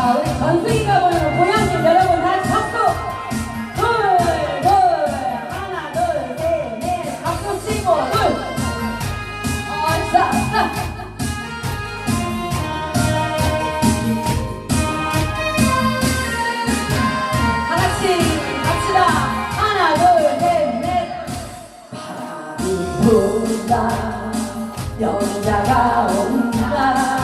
자, 우리 전승이가 보이는 고양님 여러분 다시 박수! 둘, 둘, 하나, 둘, 셋, 넷, 박수 치고, 둘! 어, 자, 자. 다 같이 갑시다. 하나, 둘, 셋, 넷. 바람이 분다. 영자가 온다.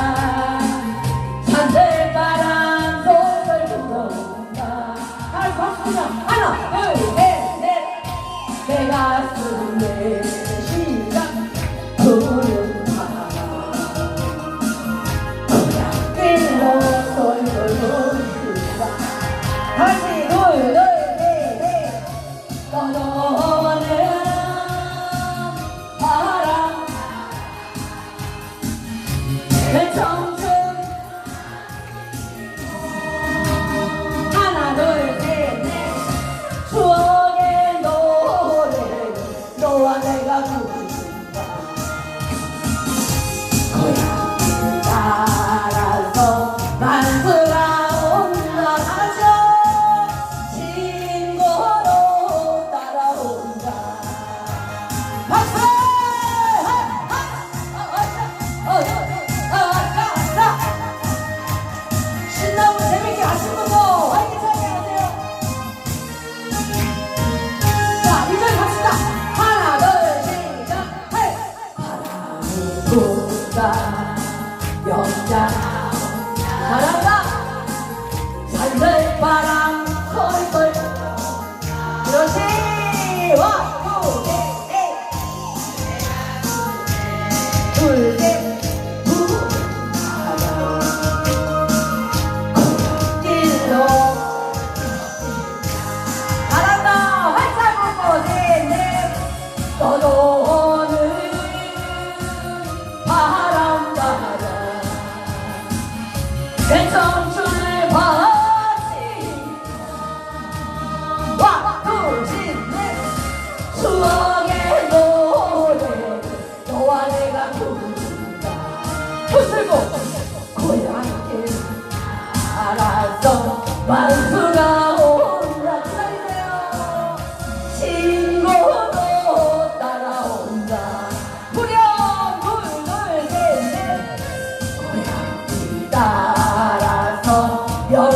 가슴에 시간 부른 바람. 솔솔 돌다. 다시 넷. 떠도는 바람 내청 분다. 영자 바람 바람. 내 청춘을 봐. 好